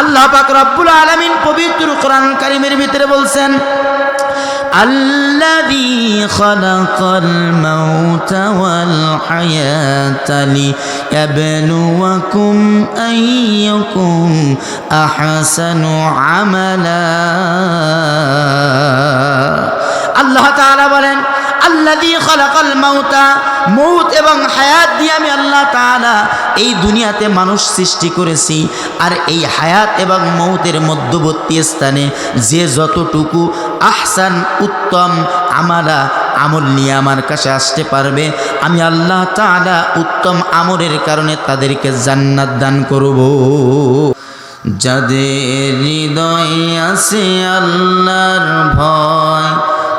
আল্লাহ পাক রব্বুল আলামিন পবিত্র কোরআন কারিমের ভিতরে বলছেন الذي خلق الموت والحياة ليبلوكم أيكم أحسن عملا আল্লাহ তাআলা বলেন আল্লাযী খালাকাল মাউতা মৌত এবং হায়াত দিয়ে আমি আল্লাহ তাআলা এই দুনিয়াতে মানুষ সৃষ্টি করেছি। আর এই হায়াত এবং মৌতের মধ্যবর্তী স্থানে যে যতটুকু আহসান উত্তম আমালা আমল নিয়ে আমার কাছে আসতে পারবে, আমি আল্লাহ তাআলা উত্তম আমলের কারণে তাদেরকে জান্নাত দান করব। যাদের হৃদয়ে আছে আল্লাহর ভয়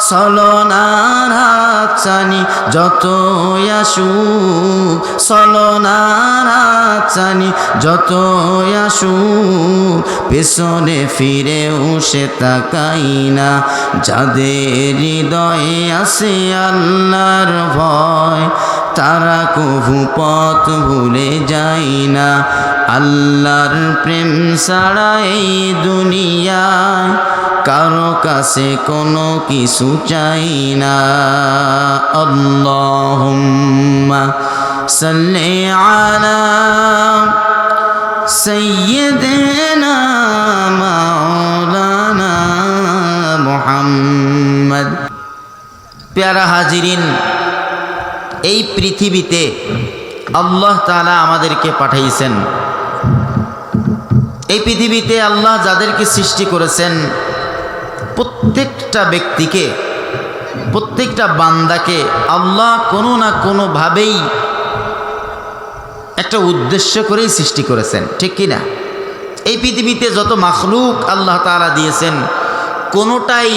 সলনার হাতছানি যত আসু সলনার হাতছানি যত আসু পেছনে ফিরেও সে তাকাই না। যাদের হৃদয়ে আসে আল্লাহর ভয় তারা কভু পথ ভুলে যায় না। আল্লাহর প্রেম ছাড়া এই দুনিয়ায় কারও কাছে কোনো কিছু চাই না। আল্লাহুম্মা সাল্লি আলা সাইয়্যিদিনা মাওলানা মুহাম্মদ। প্যারা হাজিরিন এই পৃথিবীতে আল্লাহ তাআলা আমাদেরকে পাঠাইছেন। এই পৃথিবীতে আল্লাহ যাদেরকে সৃষ্টি করেছেন, প্রত্যেকটা ব্যক্তিকে, প্রত্যেকটা বান্দাকে আল্লাহ কোনো না কোনোভাবেই একটা উদ্দেশ্য করেই সৃষ্টি করেছেন, ঠিক কি না? এই পৃথিবীতে যত মাখলুক আল্লাহ তাআলা দিয়েছেন, কোনোটাই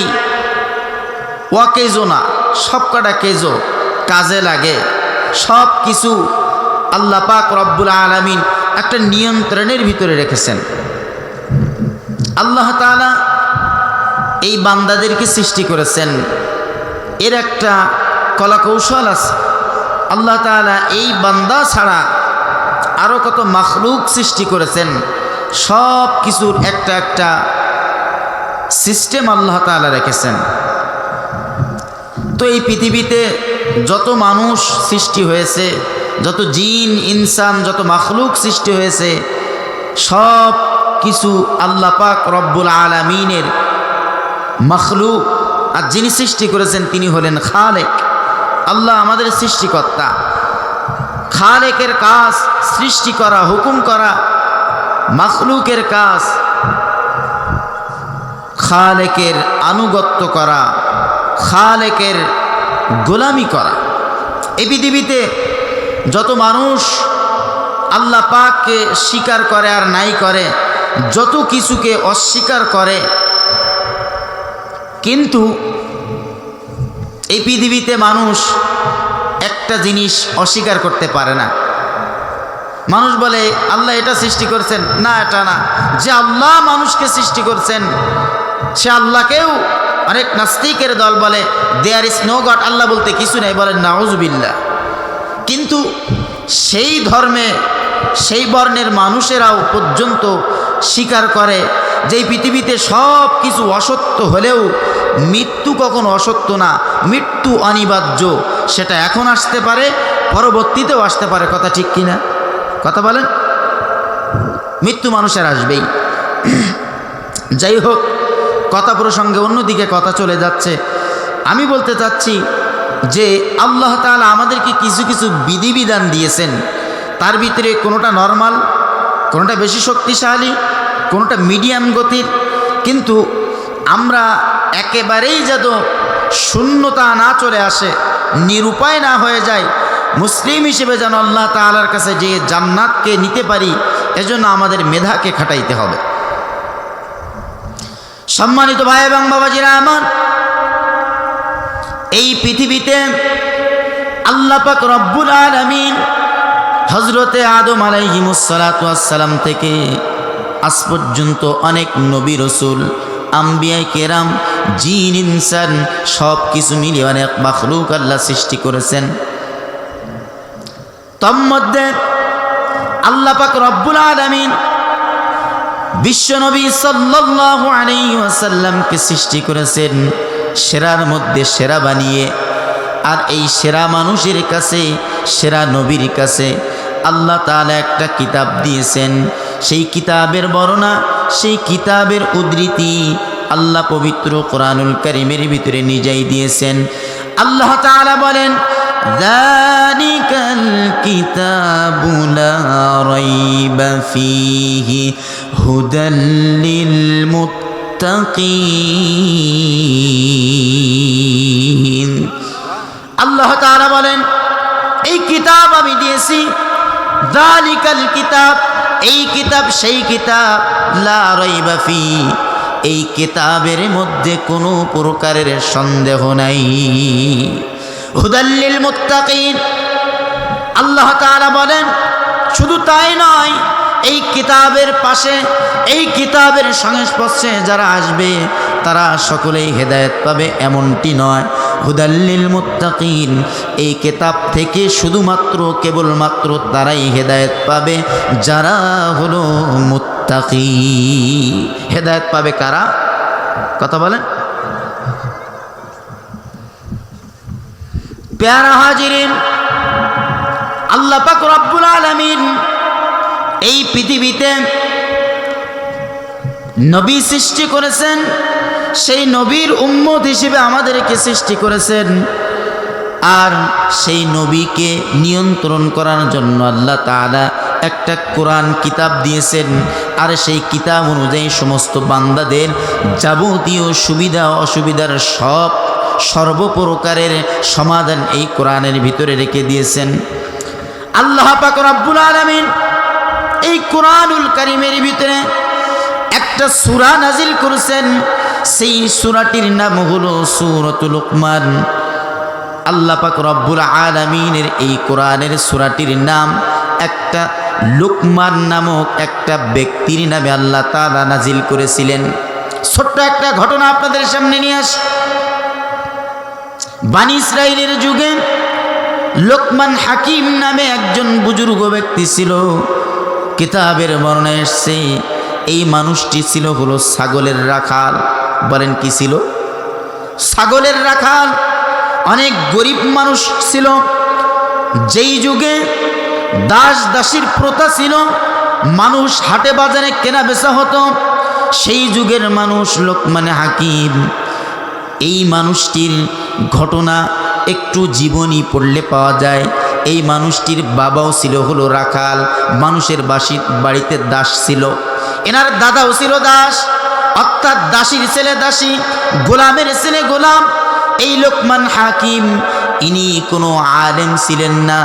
ওয়াকেজো না সব কটা কেজো কাজে লাগে। সব কিছু আল্লাহ পাক রব্বুল আলমিন একটা নিয়ন্ত্রণের ভিতরে রেখেছেন। আল্লাহ তাআলা এই বান্দাদেরকে সৃষ্টি করেছেন। এর একটা কলাকৌশল আছে। আল্লাহ তাআলা এই বান্দা ছাড়া আরও কত মাখলুক সৃষ্টি করেছেন। সব কিছুর একটা একটা সিস্টেম আল্লাহ তাআলা রেখেছেন। তো এই পৃথিবীতে যত মানুষ সৃষ্টি হয়েছে, যত জিন, ইনসান, যত মাখলুক সৃষ্টি হয়েছে, সব কিছু আল্লাহ পাক রব্বুল আলমিনের মখলুক। আর যিনি সৃষ্টি করেছেন তিনি হলেন খালেক। আল্লাহ আমাদের সৃষ্টিকর্তা। খালেকের কাজ সৃষ্টি করা, হুকুম করা, মখলুকের কাজ খালেকের আনুগত্য করা। খালেকের গোলামি করা। এই পৃথিবীতে যত মানুষ আল্লাহ পাককে স্বীকার করে আর নাই করে, যত কিছুকে অস্বীকার করে, কিন্তু এই পৃথিবীতে মানুষ একটা জিনিস অস্বীকার করতে পারে না। মানুষ বলে, আল্লাহ এটা সৃষ্টি করছেন। না, এটা না। যে আল্লাহ মানুষকে সৃষ্টি করছেন, সে আল্লাহকেও অনেক নাস্তিকের দল বলে দেয়ার ইস নো গড আল্লাহ বলতে কিছু নেই, বলেন নাউজবিল্লা কিন্তু সেই ধর্মে, সেই বর্ণের মানুষেরাও পর্যন্ত স্বীকার করে যে পৃথিবীতে সব কিছু অসত্য হলেও মৃত্যু কখনো অসত্য না, মৃত্যু অনিবার্য। সেটা এখন আসতে পারে, পরবর্তীতেও আসতে পারে, কথা ঠিক কিনা? কথা বলেন? মৃত্যু মানুষের আসবেই। যাই হোক কথা প্রসঙ্গে অন্যদিকে কথা চলে যাচ্ছে। আমি বলতে চাচ্ছি যে আল্লাহ তাআলা আমাদেরকে কিছু কিছু বিধিবিধান দিয়েছেন। তার ভিতরে কোনোটা নর্মাল, কোনোটা বেশি শক্তিশালী, কোনোটা মিডিয়াম গতির। কিন্তু আমরা একেবারেই যেন শূন্যতা না চলে আসে, নিরুপায় না হয়ে যায় মুসলিম হিসেবে যেন আল্লাহ তালার কাছে যে জান্নাতকে নিতে পারি, এজন্য আমাদের মেধাকে খাটাইতে হবে। সম্মানিত ভাই এবং বাবাজিরা আমার, এই পৃথিবীতে আল্লাহ পাক রব্বুল আলামিন হজরতে আদম আলাইহিমুসালাতাম থেকে আজ পর্যন্ত অনেক নবী রসুল আম্বিয়াই কেরাম, জিন, ইনসান সব কিছু মিলিয়ে অনেক মাখলুক আল্লাহ সৃষ্টি করেছেন। তন্মধ্যে আল্লাহ পাক রব্বুল আলামিন বিশ্বনবী সাল্লাল্লাহু আলাইহি সৃষ্টি করেছেন সেরার মধ্যে সেরা বানিয়ে। আর এই সেরা মানুষের কাছে, সেরা নবীর কাছে আল্লাহ তাআলা একটা কিতাব দিয়েছেন। সেই কিতাবের বর্ণনা, সেই কিতাবের উদ্ধৃতি আল্লাহ পবিত্র কোরআনুল কারিমের ভিতরে নিজেই দিয়েছেন। আল্লাহ তাআলা বলেন ذلك الكتاب لا ريب فيه هدى للمتقين আল্লাহ তাআলা বলেন এই কিতাব আমি দিয়েছি দালিকাল কিতাব এই কিতাব সেই কিতাব লা রাইবা ফি এই কিতাবের মধ্যে কোনো প্রকারের সন্দেহ নাই হুদাল্লিল মুত্তাকিন। আল্লাহ তাআলা বলেন, শুধু তাই নয়, এই কিতাবের পাশে, এই কিতাবের সংস্পর্শে যারা আসবে, তারা সকলেই হেদায়েত পাবে, এমনটি নয়। হুদাল্লিল মুত্তাকিন, এই কিতাব থেকে শুধুমাত্র, কেবলমাত্র তারাই হেদায়েত পাবে, যারা হলো মুত্তাকি। হেদায়েত পাবে কারা? কথা বলেন। প্যারা হাজিরিন। আল্লাহ পাক রব্বুল আলামিন এই পৃথিবীতে নবী সৃষ্টি করেছেন, সেই নবীর উম্মত হিসেবে আমাদেরকে সৃষ্টি করেছেন। আর সেই নবীকে নিয়ন্ত্রণ করার জন্য আল্লাহ তাআলা একটা কোরআন কিতাব দিয়েছেন। আর সেই কিতাব অনুযায়ী সমস্ত বান্দাদের যাবতীয় সুবিধা অসুবিধার সব সর্বপ্রকারের সমাধান এই কোরআনের ভিতরে রেখে দিয়েছেন। আল্লাহ পাক রব্বুল আলামিন এই কোরআনুল কারিমের ভিতরে একটা সুরা নাজিল করেছেন। সেই সুরাটির নাম হলো সূরাতুল লোকমান। আল্লাহ পাক রব্বুল আলামিনের এই কোরআনের সুরাটির নাম একটা লুকমান নামক একটা ব্যক্তির নামে আল্লাহ তাআলা নাজিল করেছিলেন। ছোট্ট একটা ঘটনা আপনাদের সামনে নিয়ে আস। বানি ইসরায়েলের যুগে লোকমান হাকিম নামে একজন বুজুর্গ ব্যক্তি ছিল। কিতাবের বর্ণে এসছে, এই মানুষটি ছিল হলো ছাগলের রাখাল। বলেন কি ছিল? ছাগলের রাখাল, অনেক গরিব মানুষ ছিল। যেই যুগে দাস দাসীর প্রথা ছিল, মানুষ হাটে বাজারে কেনা বেচা হতো, সেই যুগের মানুষ লোকমানে হাকিম। এই মানুষটির ঘটনা একটু জীবনী পড়লে পাওয়া যায়। এই মানুষটির বাবাও ছিল হলো রাখাল, মানুষের বাসি, বাড়িতে দাস ছিল। এনার দাদাও ছিল দাস, অর্থাৎ দাসীর ছেলে দাসী, গোলামের ছেলে গোলাম। এই লোকমান হাকিম, ইনি কোনো আলেম ছিলেন না,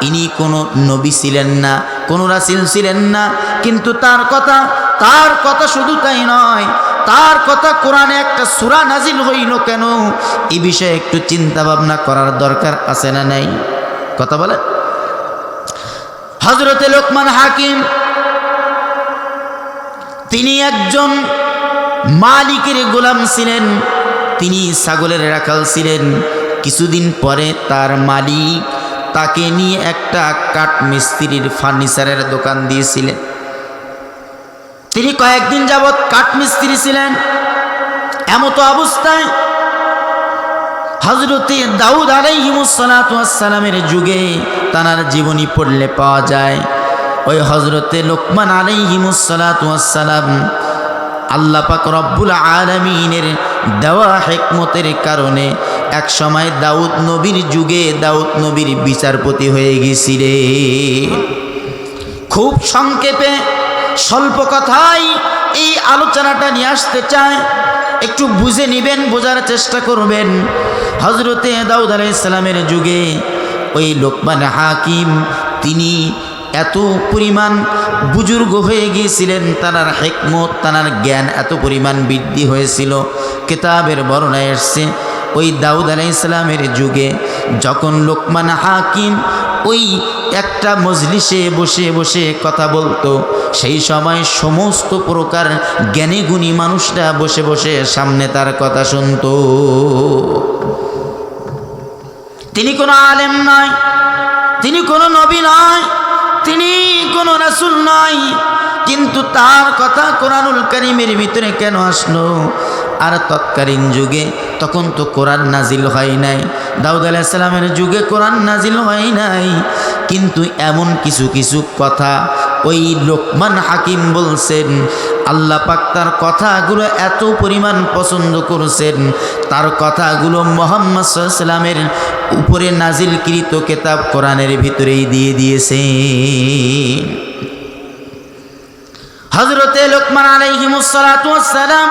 ইনি কোনো নবী ছিলেন না, কোনো রাসিল ছিলেন না। কিন্তু তার কথা তার কথা শুধু তাই নয় তার কথা কোরআনে একটা সুরা নাজিল হইল কেন? এ বিষয়ে একটু চিন্তা ভাবনা করার দরকার আছে না নাই? কথা বলে হজরতে লোকমান হাকিম, তিনি একজন মালিকের গোলাম ছিলেন, তিনি ছাগলের রাখাল ছিলেন। কিছুদিন পরে তার মালিক তাকে নিয়ে একটা কাঠ মিস্ত্রির ফার্নিচারের দোকান দিয়েছিলেন। তিনি কয়েকদিন যাবৎ কাঠমিস্ত্রি ছিলেন। এমত অবস্থায় হজরতে দাউদ আলাইহিমুসালামের যুগে তানার জীবনী পড়লে পাওয়া যায়। ওই হজরতে লোকমান আলাইহিমুসালাম আল্লাহ পাক রব্বুল আলমিনের দেওয়া হেকমতের কারণে এক সময় দাউদ নবীর যুগে দাউদ নবীর বিচারপতি হয়ে গেছিলেন খুব সংক্ষেপে স্বল্প কথাই এই আলোচনাটা নিয়ে আসতে চায়। একটু বুঝে নেবেন, বোঝার চেষ্টা করবেন। হজরতে দাউদ আলাইসালামের যুগে ওই লোকমান হাকিম, তিনি এত পরিমাণ বুজুর্গ হয়ে গিয়েছিলেন তার হেকমত তার জ্ঞান এত পরিমাণ বৃদ্ধি হয়েছিল। কেতাবের বর্ণায় এসছে, ওই দাউদ আলাইসালামের যুগে যখন লোকমান হাকিম ওই একটা মজলিসে বসে বসে কথা বলতো। সেই সময় সমস্ত প্রকার জ্ঞানী গুণী মানুষরা বসে বসে সামনে তার কথা শুনতো। তিনি কোনো আলেম নয়, তিনি কোনো নবী নয়, তিনি কোনো রাসুল নয়। কিন্তু তার কথা কোরআনুল করিমের ভিতরে কেন আসলো? আর তৎকালীন যুগে তখন তো কোরআন নাজিল হয় নাই। দাউদ আলাইসালামের যুগে কোরআন নাজিল হয় নাই। কিন্তু এমন কিছু কিছু কথা ওই লোকমান হাকিম বলছেন, আল্লাহ পাক তার কথাগুলো এত পরিমাণ পছন্দ করেছেন, তার কথাগুলো মোহাম্মদ সাল্লামের উপরে নাজিলকৃত কেতাব কোরআনের ভিতরেই দিয়ে দিয়েছে হজরতে লোকমান আলাইহিমুসালাম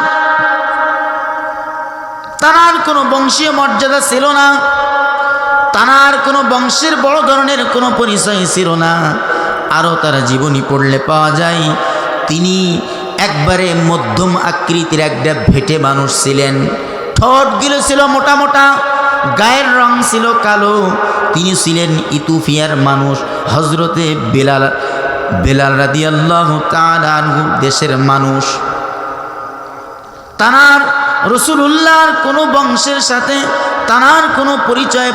তার কোনো বংশীয় মর্যাদা ছিল না। তার কোনো বংশের বড় ধরনের কোনো পরিচয় ছিল না। আরও তার জীবনী পড়লে পাওয়া যায়, তিনি একবারে মধ্যম আকৃতির একটা ভেটে মানুষ ছিলেন। ঠোঁটগুলো ছিল মোটা মোটা, গায়ের রং ছিল কালো। তিনি ছিলেন ইতুফিয়ার মানুষ হজরতে বেলাল বেলাল রাদি আল্লাহ দেশের মানুষ। তানার রসুল্লাহর কোনো বংশের সাথে তানার কোনো পরিচয়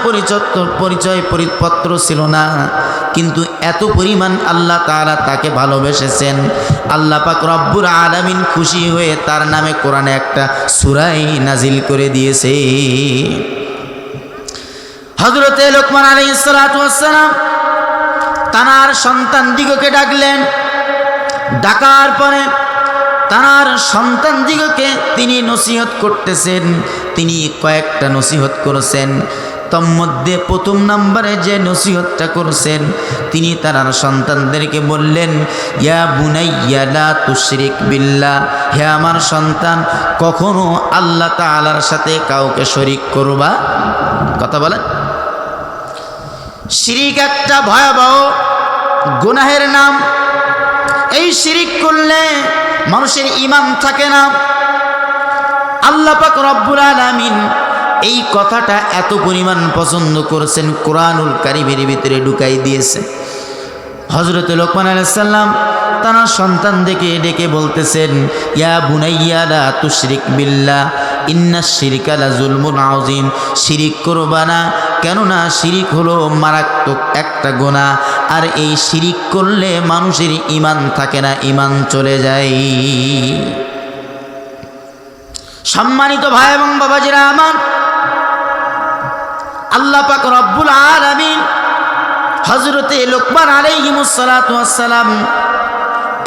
পরিচয় পরিপত্র ছিল না। কিন্তু এত পরিমাণ আল্লাহ তাআলা তাকে ভালোবেসেছেন। আল্লাহ পাক রব্বুর আলামিন খুশি হয়ে তার নামে কোরআনে একটা সুরাই নাজিল করে দিয়েছে। হজরতে লোকমান আলী সালাম তানার সন্তান দিগকে ডাকলেন। ডাকার পরে তার সন্তান দিগকে তিনি নসিহত করতেছেন, তিনি কয়েকটা নসিহত করেছেন। তন্মধ্যে প্রথম নম্বরে যে নসিহতটা করছেন, তিনি তার সন্তানদেরকে বললেন, ইয়া বুনাইয়ালা তুশরিক বিল্লা হে আমার সন্তান, কখনো আল্লাহ তালার সাথে কাউকে শরিক করবা? কথা বলেন। শিরিক একটা ভয়াবহ গুনাহের নাম। এই শিরিক করলে মানুষের ইমান থাকে না। আল্লাহ পাক রব্বুল আলামিন এই কথাটা এত পরিমাণ পছন্দ করেছেন, কোরআনুল কারিমের ভিতরে ঢুকাই দিয়েছে। হজরত লোকমান আলাইসাল্লাম তারা সন্তান দেখে ডেকে বলতেছেন, ইয়া বুনাইয়ালা তুশরিক বিল্লা ইন্না শিরিকালা জুলমুন আউজিম শিরিক করবা না, কেননা শিরিক হলো মারাত্মক একটা গোনা আর এই শিরিক করলে মানুষের ইমান থাকে না ইমান চলে যায়। সম্মানিত ভাই এবং বাবাজিরা আমার, আল্লাহ পাক রব্বুল আলামিন হজরতে লোকমান আলাইহিমুসালাম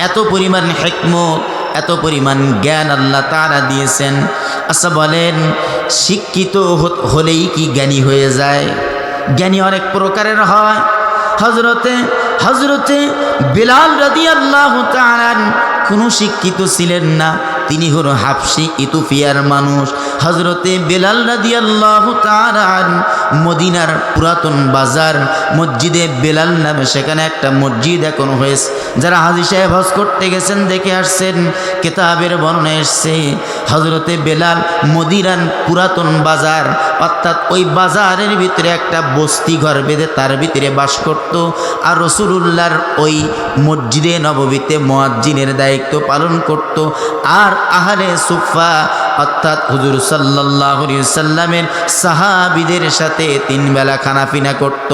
এত পরিমাণ হেকমত এত পরিমাণ জ্ঞান আল্লাহ তারা দিয়েছেন। আচ্ছা বলেন, শিক্ষিত হলেই কি জ্ঞানী হয়ে যায়? জ্ঞানী অনেক প্রকারের হয়। হজরতে হজরতে বিলাল রাদি আল্লাহ কোনো শিক্ষিত ছিলেন না। তিনি হল হাফসি ইতুফিয়ার মানুষ। হজরতে বেলাল রাদি আল্লাহ তারান মদিনার পুরাতন বাজার মসজিদে বেলাল নামে সেখানে একটা মসজিদ এখন হয়েছে। যারা হাজি সাহেব হজ করতে গেছেন, দেখে আসছেন, কেতাবের বর্ণনা এসছে হজরতে বেলাল মদিরান পুরাতন বাজার, অর্থাৎ ওই বাজারের ভিতরে একটা বস্তি ঘর বেঁধে তার ভিতরে বাস করত আর রসুলুল্লাহর ওই মসজিদে নববীতে মোয়াজ্জিনের দায়িত্ব পালন করত। আর আহারে সুফা অর্থাৎ হুজুর সাল্লাহ সাল্লামের সাহাবিদের সাথে তিন বেলা খানাপিনা করত।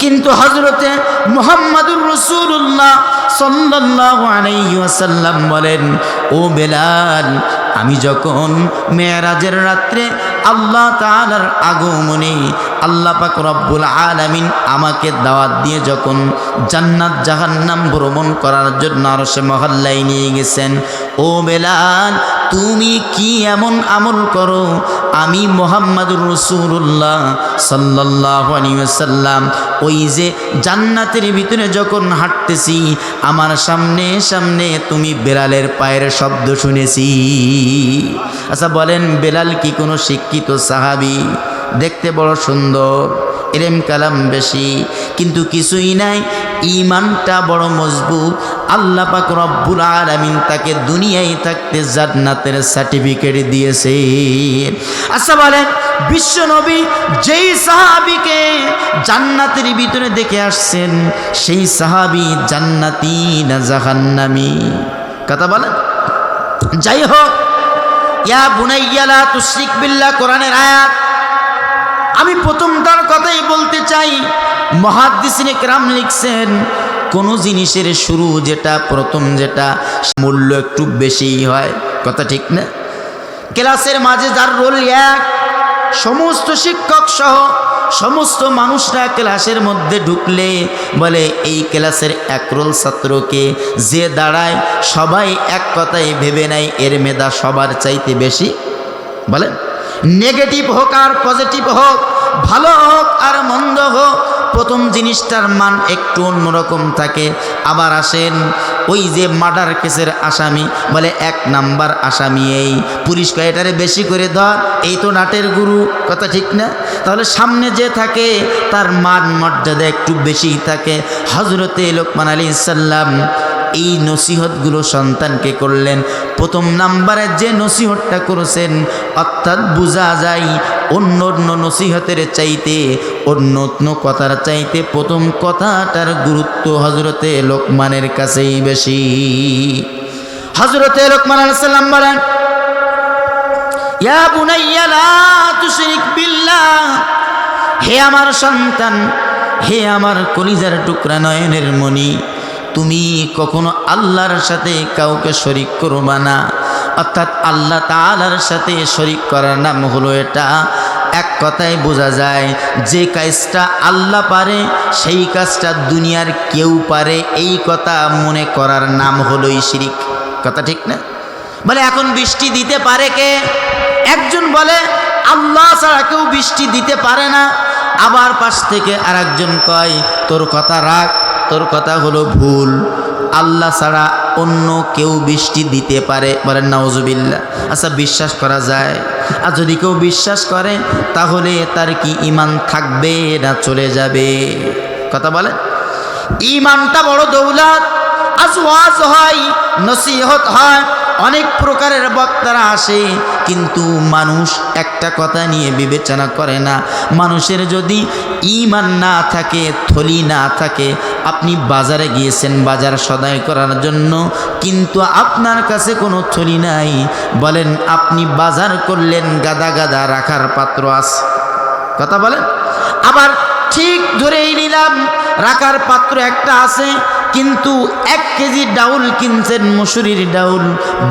কিন্তু হজরতে মোহাম্মদুর রসুল্লাহ সাল্লাহ আলাইসাল্লাম বলেন, ও বেলাল, আমি যখন মেয়েরাজের রাত্রে আল্লাহ তালার আগমনে আল্লাহ পাক রব্বুল আলামিন আমাকে দাওয়াত দিয়ে যখন জান্নাত জাহান্নাম ভ্রমণ করার জন্য আরও সে মহল্লায় নিয়ে গেছেন, ও বেলাল তুমি কি এমন আমল করো? আমি মোহাম্মদুর রসুল্লাহ সাল্লাহ সাল্লাম ওই যে জান্নাতের ভিতরে যখন হাঁটতেছি, আমার সামনে সামনে তুমি বেড়ালের পায়ের শব্দ শুনেছি। আচ্ছা বলেন, বেলাল কি কোনো শিক্ষিত সাহাবি? দেখতে বড় সুন্দর। এরেম কালাম বেশি। কিন্তু কিছুই নাই ইমানটা বড় মজবুত। আল্লাহ পাক রব্বুল আলামিন তাকে দুনিয়ায় থাকতে জান্নাতের সার্টিফিকেট দিয়েছে। আচ্ছা বলেন, বিশ্ব নবী যেই সাহাবিকে জান্নাতের ভিতরে দেখে আসছেন, সেই সাহাবি জান্নাতি না জাহান্নামি? কথা বলেন। যাই হোক, ইয়া বুনাইয়ালা তুশরিক বিল্লাহ কোরআনের আয়াত। আমি প্রথম তার কথাই বলতে চাই। মহাদ্দিসিনে কেরাম লিখছেন, কোনো জিনিসের শুরু যেটা, প্রথম যেটা, মূল্য একটু বেশিই হয়। কথা ঠিক না? ক্লাসের মাঝে যার রোল এক, সমস্ত শিক্ষক সহ সমস্ত মানুষরা ক্লাসের মধ্যে ঢুকলে বলে, এই ক্লাসের এক রোল ছাত্রকে যে দাঁড়ায়, সবাই এক কথায় ভেবে নেয়, এর মেধা সবার চাইতে বেশি। বলেন, নেগেটিভ হোক আর পজিটিভ হোক ভালো হোক আর মন্দ হোক, প্রথম জিনিসটার মান একটু অন্যরকম থাকে। আবার আসেন, ওই যে মার্ডার কেসের আসামি, বলে এক নাম্বার আসামি এই। পুলিশ কয়েটারে বেশি করে ধর, এই তো নাটের গুরু। কথা ঠিক না? তাহলে সামনে যে থাকে, তার মান মর্যাদা একটু বেশি থাকে। হজরতে লোকমান আলী সাল্লাম এই নসিহতগুলো সন্তানকে করলেন। প্রথম নাম্বারে যে নসিহতটা করেছেন, অর্থাৎ বোঝা যায় অন্য অন্য নসিহতের চাইতে অন্য অন্য কথার চাইতে প্রথম কথাটার গুরুত্ব হজরতে লোকমানের কাছেই বেশি। হজরতে লোকমান আলাইসাল্লাম বলেন, ইয়া বুনাইয়া, লা তুশরিক বিল্লাহ, হে আমার সন্তান, হে আমার কলিজার টুকরা নয়নের মণি তুমি কখনো আল্লাহর সাথে কাউকে শরিক করবা না। অর্থাৎ আল্লাহ তালার সাথে শরিক করার নাম হলো এটা। এক কথায় বোঝা যায়, যে কাজটা আল্লাহ পারে, সেই কাজটা দুনিয়ার কেউ পারে। এই কথা মনে করার নাম হলোই শিরিক। কথা ঠিক না? বলে, এখন বৃষ্টি দিতে পারে কে? একজন বলে, আল্লাহ ছাড়া কেউ বৃষ্টি দিতে পারে না। আবার পাশ থেকে আর কয়, তোর কথা রাখ তোর কথা হলো ভুল। আল্লাহ ছাড়া অন্য কেউ বৃষ্টি দিতে পারে। বলেন নওজুবিল্লা আচ্ছা বিশ্বাস করা যায়? আর যদি কেউ বিশ্বাস করে, তাহলে তার কি ইমান থাকবে না চলে যাবে? কথা বলে ইমানটা বড় দৌলত। আজ ওয়াজ হয়, নসিহত হয় অনেক প্রকারের বক্তারা আসে, কিন্তু মানুষ একটা কথা নিয়ে বিবেচনা করে না। মানুষের যদি ইমান না থাকে, থলি না থাকে, আপনি বাজারে গিয়েছেন বাজার সদাই করার জন্য, কিন্তু আপনার কাছে কোনো থলি নাই, বলেন আপনি বাজার করলেন গাদা গাদা রাখার পাত্র আছে। কথা বলেন? আবার ঠিক ধরেই নিলাম, রাখার পাত্র একটা আছে কিন্তু এক কেজি ডাউল কিনছেন মুসুরির ডাউল।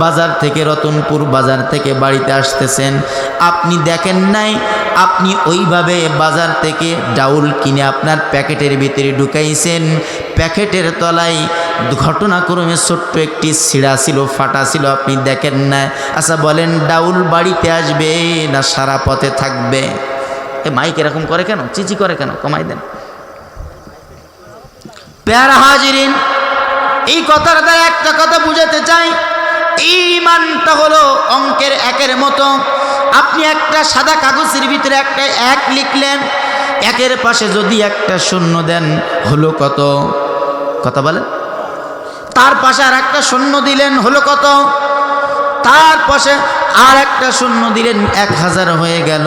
বাজার থেকে রতনপুর বাজার থেকে বাড়িতে আসতেছেন। আপনি দেখেন নাই, আপনি ওইভাবে বাজার থেকে ডাউল কিনে আপনার প্যাকেটের ভিতরে ঢুকাইছেন। প্যাকেটের তলায় ঘটনাক্রমে ছোট্ট একটি ছিঁড়া ছিল, ফাটা ছিল, আপনি দেখেন না আচ্ছা বলেন, ডাউল বাড়িতে আসবে না সারা পথে থাকবে? এ মাইক এরকম করে কেন? চিচি করে কেন? কমাই দেন। পেয়ারা হাজিরিন, এই কথার দ্বারা একটা কথা বুঝাতে চাই ইমানটা হলো অঙ্কের একের মতো। আপনি একটা সাদা কাগজের ভিতরে একটা এক লিখলেন, একের পাশে যদি একটা শূন্য দেন, হলো কত? কথা বলেন। তার পাশে আর একটা শূন্য দিলেন, হলো কত? তার পাশে আর একটা শূন্য দিলেন, এক হাজার হয়ে গেল।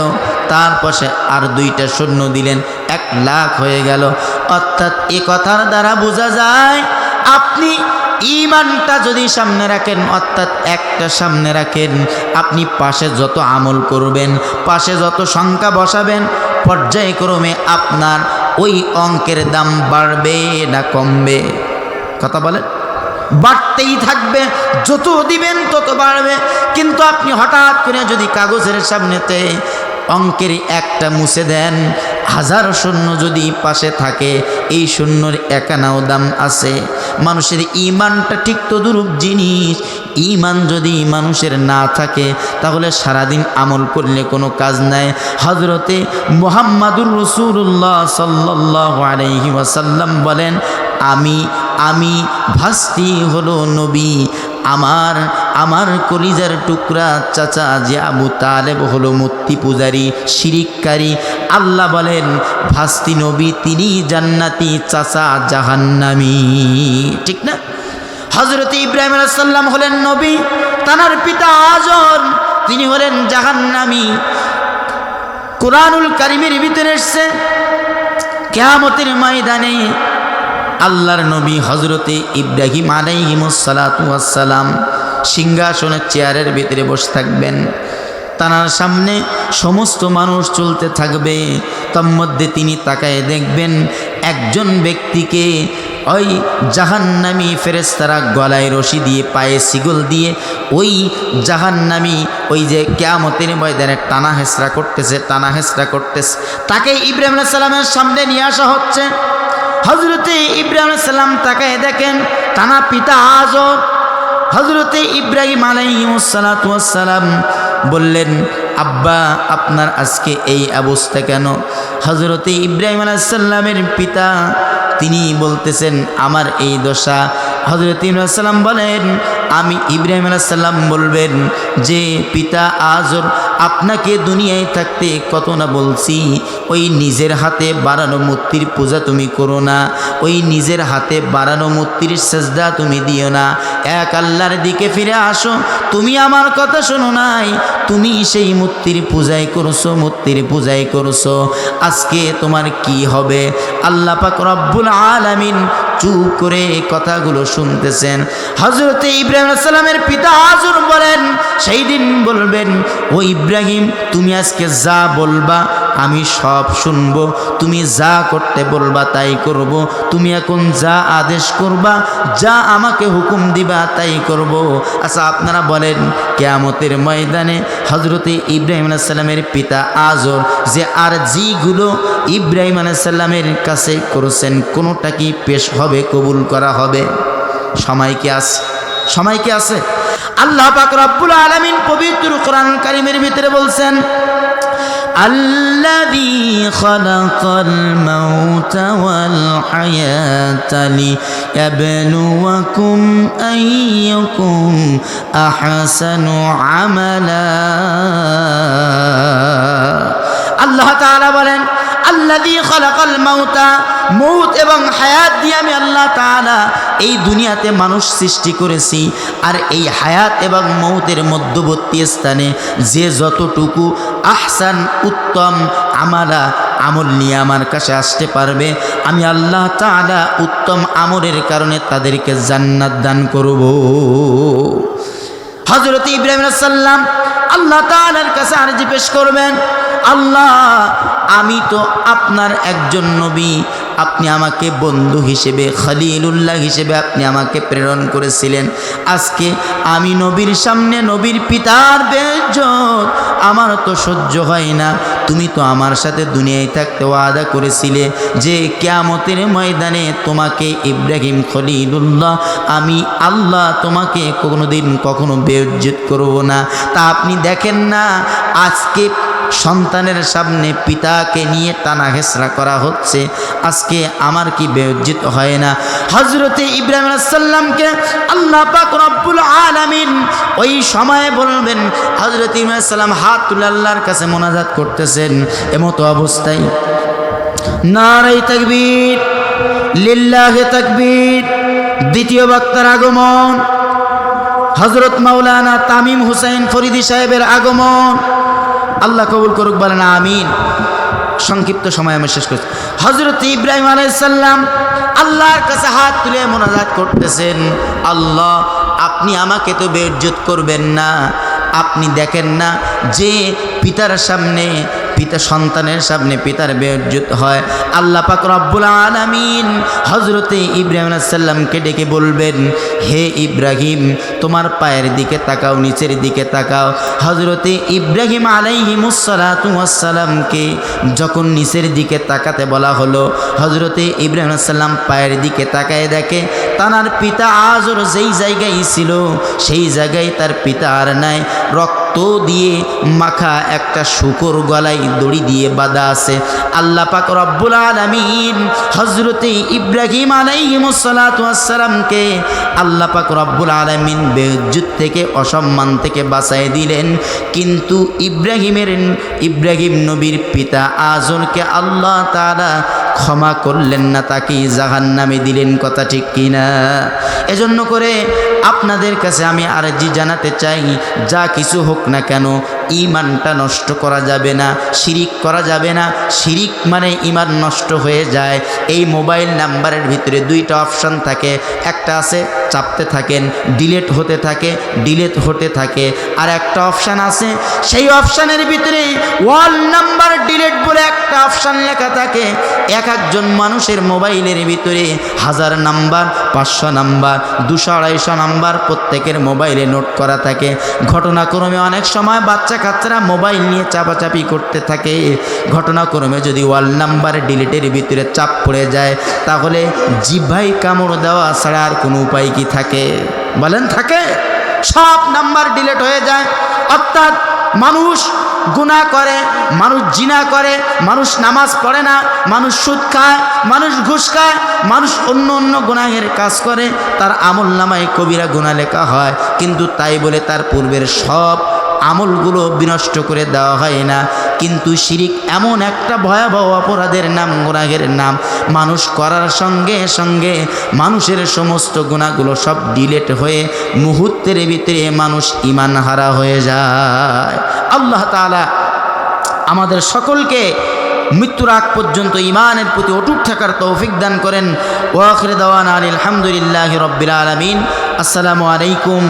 তার পাশে আর দুইটা শূন্য দিলেন, এক লাখ হয়ে গেল। অর্থাৎ এ কথার দ্বারা বোঝা যায়, আপনি ইমানটা যদি সামনে রাখেন, অর্থাৎ একটা সামনে রাখেন, আপনি পাশে যত আমল করবেন, পাশে যত সংখ্যা বসাবেন, পর্যায়ক্রমে আপনার ওই অঙ্কের দাম বাড়বে না কমবে। কথা বলেন? বাড়তেই থাকবে, যত দিবেন তত বাড়বে। কিন্তু আপনি হঠাৎ করে যদি কাগজের সামনেতে অঙ্কের একটা মুছে দেন। হাজার শূন্য যদি পাশে থাকে, এই শূন্যর একানাও দাম আছে। মানুষের ইমানটা ঠিক তদুরূপ জিনিস। ইমান যদি মানুষের না থাকে, তাহলে সারাদিন আমল করলে কোনো কাজ নাই। হজরতে মোহাম্মদুর রসুল্লাহ সাল্লাহ আলহি বলেন, আমি আমি ভাস্তি হলো নবী। আমার আমার কলিজার টুকরা চাচা যে আবু তালেব হলো মূর্তি পূজারী, শিরিককারী, আল্লাহ বলেন, ভাস্তি নবী তিনি জান্নাতি চাচা জাহান্নামি। ঠিক না? হজরত ইব্রাহিম আলাইসাল্লাম হলেন নবী, তানার পিতা আজর, তিনি হলেন জাহান্নামি। কোরআনুল কারিমের ভিতরে এসছে, কেয়ামতের ময়দানে আল্লাহর নবী হজরতে ইব্রাহিম আলাইহিমসালাতাম সিংহাসনের চেয়ারের ভিতরে বসে থাকবেন। তানার সামনে সমস্ত মানুষ চলতে থাকবে। তার মধ্যে তিনি তাকায় দেখবেন একজন ব্যক্তিকে ওই জাহান্নামি ফেরেস্তারা গলায় রশি দিয়ে, পায়ে সিগল দিয়ে ওই জাহান্নামি ওই যে কেয়ামতের ময়দানে টানা হেসরা করতেছে, টানা হেসরা করতেছে। তাকে ইব্রাহিম সালামের সামনে নিয়ে আসা হচ্ছে। হজরতে ইব্রাহিম সাল্লাম তাকায় দেখেন, তানা পিতা আজও হজরতে ইব্রাহিম আলাইসালাম বললেন, আব্বা, আপনার আজকে এই অবস্থা কেন? হজরতে ইব্রাহিম আলাইসাল্লামের পিতা, তিনি বলতেছেন, আমার এই দশা হজরত ইব্রাহিম বলেন, আমি ইব্রাহিম আলাইসাল্লাম বলবেন যে, পিতা আজর, আপনাকে দুনিয়ায় থাকতে কত না বলছি। ওই নিজের হাতে বাড়ানো মূর্তির পূজা তুমি করো না। ওই নিজের হাতে বাড়ানো মূর্তির সেজদা তুমি দিও না। এক আল্লাহর দিকে ফিরে আসো, তুমি আমার কথা শোনো নাই। তুমি সেই মূর্তির পূজাই করছ, মূর্তির পূজাই করছ। আজকে তোমার কি হবে? আল্লাহ পাক রব্বুল আলামিন চুপ করে কথাগুলো শুনতেছেন। হজরতে ইব্রাহিম সালামের পিতা হাজুর বলেন, সেই দিন বলবেন, ও ইব্রাহিম, তুমি আজকে যা বলবা আমি সব শুনব, তুমি যা করতে বলবা তাই করব, তুমি এখন যা আদেশ করবা, যা আমাকে হুকুম দিবা তাই করব। আচ্ছা আপনারা বলেন, কেয়ামতের ময়দানে হজরতে ইব্রাহিম সাল্লামের পিতা আজর যে আর জিগুলো ইব্রাহিম সাল্লামের কাছে করেছেন, কোনোটা কি পেশ হবে, কবুল করা হবে? সময় কি আছে? সময় কি আছে? আল্লাহ পাক রব্বুল আলামিন পবিত্র কোরআন কারিমের ভিতরে বলছেন الذي خلق الموت والحياة ليبلوكم أيكم أحسن عملا আল্লাহ তাআলা বলেন আল্লাযী খালাকাল মাউতা মৌত এবং এই দুনিয়াতে মানুষ সৃষ্টি করেছি আর এই হায়াত এবং মৌতের মধ্যবর্তী স্থানে যে যতটুকু আহসান উত্তম আমারা আমল নিয়ে আমার কাছে আসতে পারবে, আমি আল্লাহ তাআলা উত্তম আমলের কারণে তাদেরকে জান্নাত দান করব। হজরত ইব্রাহিম সাল্লাম আল্লাহ তাআলার কাছে আরজি পেশ করবেন, আল্লাহ, আমি তো আপনার একজন নবী আপনি আমাকে বন্ধু হিসেবে, খলিলুল্লাহ হিসেবে আপনি আমাকে প্রেরণ করেছিলেন। আজকে আমি নবীর সামনে নবীর পিতার বেজত আমার তো সহ্য হয় না। তুমি তো আমার সাথে দুনিয়ায় থাকতে ওয়াদা করেছিলে যে কেয়ামতের ময়দানে তোমাকে ইব্রাহিম খলিলুল্লাহ, আমি আল্লাহ তোমাকে কোনো দিন কখনো বেউজ্জিত করব না। তা আপনি দেখেন না, আজকে সন্তানের সামনে পিতাকে নিয়ে টানা হেসরা করা হচ্ছে। আজকে আমার কি বেউজ্জিত হয় না? হজরতে ইব্রাহিম সাল্লামকে আল্লাহ পাক রব্বুল আলামিন ওই সময়ে বলবেন হজরত ইব্রাহিম সাল্লাম হাত তুলে আল্লাহর কাছে মোনাজাত করতেছেন। এমতো অবস্থায় নারাই তাকবীর, লিল্লাহে তাকবীর, দ্বিতীয় বক্তার আগমন হজরত মাওলানা তামিম হুসাইন ফরিদি সাহেবের আগমন আল্লাহ কবুল করুক বলেন, আমিন। সংক্ষিপ্ত সময় আমি শেষ করছি। হজরত ইব্রাহিম আলাইসাল্লাম আল্লাহর কাছে হাত তুলে মোনাজাত করতেছেন। আল্লাহ, আপনি আমাকে তো বেজ্জত করবেন না। আপনি দেখেন না যে পিতার সামনে পিতা সন্তানের সামনে পিতার বেজ্জুত হয়। আল্লাহ পাক রব্বুল আলামিন হজরতে ইব্রাহিম সাল্লামকে ডেকে বলবেন, হে ইব্রাহিম, তোমার পায়ের দিকে তাকাও, নিচের দিকে তাকাও। হজরতে ইব্রাহিম আলাইহি আলাইহিমুসালাতামকে যখন নিচের দিকে তাকাতে বলা হলো হজরতে ইব্রাহিম সাল্লাম পায়ের দিকে তাকায় দেখে, তানার পিতা আজর যেই জায়গায় ছিল, সেই জায়গায় তার পিতা আর নাই। রক্ত দিয়ে মাখা একটা শুকর গলায় দড়ি দিয়ে বাঁধা আছে। আল্লাহ পাক রব্বুল আলামিন হজরতে ইব্রাহিম আলাইহিমুসালাতামকে আল্লাহ পাক রব্বুল আলামিন বেজ্জুত থেকে, অসম্মান থেকে বাঁচাই দিলেন। কিন্তু ইব্রাহিমের, ইব্রাহিম নবীর পিতা আজরকে আল্লাহ তাআলা ক্ষমা করলেন না তাকে জাহান নামে দিলেন। কথা ঠিক কিনা? এজন্য করে আপনাদের কাছে আমি আরজি জানাতে চাই যা কিছু হোক না কেন ইমানটা নষ্ট করা যাবে না, শিরিক করা যাবে না। শিরিক মানে ইমান নষ্ট হয়ে যায়। এই মোবাইল নাম্বারের ভিতরে দুইটা অপশান থাকে। একটা আছে চাপতে থাকেন, ডিলেট হতে থাকে, ডিলেট হতে থাকে। আর একটা অপশান আছে, সেই অপশানের ভিতরে ওয়াল নাম্বার ডিলেট বলে একটা অপশান লেখা থাকে। এক একজন মানুষের মোবাইলের ভিতরে হাজার নাম্বার, পাঁচশো নাম্বার, দুশো আড়াইশো নাম্বার প্রত্যেকের মোবাইলে নোট করা থাকে। ঘটনাক্রমে অনেক সময় বাচ্চা কাচ্চারা মোবাইল নিয়ে চাপাচাপি করতে থাকে। ঘটনাক্রমে যদি ওয়াল নাম্বার ডিলিটের ভিতরে চাপ পড়ে যায়, তাহলে জিভাই কামড় দেওয়া ছাড়া আর কোনো উপায় কি থাকে? বলেন, থাকে। সব নাম্বার ডিলেট হয়ে যায়। অর্থাৎ মানুষ গুণা করে, মানুষ জিনা করে, মানুষ নামাজ পড়ে না, মানুষ সুদ খায়, মানুষ ঘুষ খায়, মানুষ অন্য অন্য গুনাহের কাজ করে, তার আমল নামায় কবিরা গুণা লেখা হয়। কিন্তু তাই বলে তার পূর্বের সব আমলগুলো বিনষ্ট করে দেওয়া হয় না। কিন্তু শিরিক এমন একটা ভয়াবহ অপরাধের নাম গুণাহের নাম। মানুষ করার সঙ্গে সঙ্গে মানুষের সমস্ত গুণাগুলো সব ডিলেট হয়ে মুহূর্তের ভিতরে মানুষ ইমান হারা হয়ে যায়। আল্লাহ তাআলা আমাদের সকলকে মৃত্যুর আগ পর্যন্ত ইমানের প্রতি অটুট থাকার তৌফিক দান করেন। ওয়াখির দাওয়ান আলহামদুলিল্লাহ রব্বিল আলমিন। আসসালামু আলাইকুম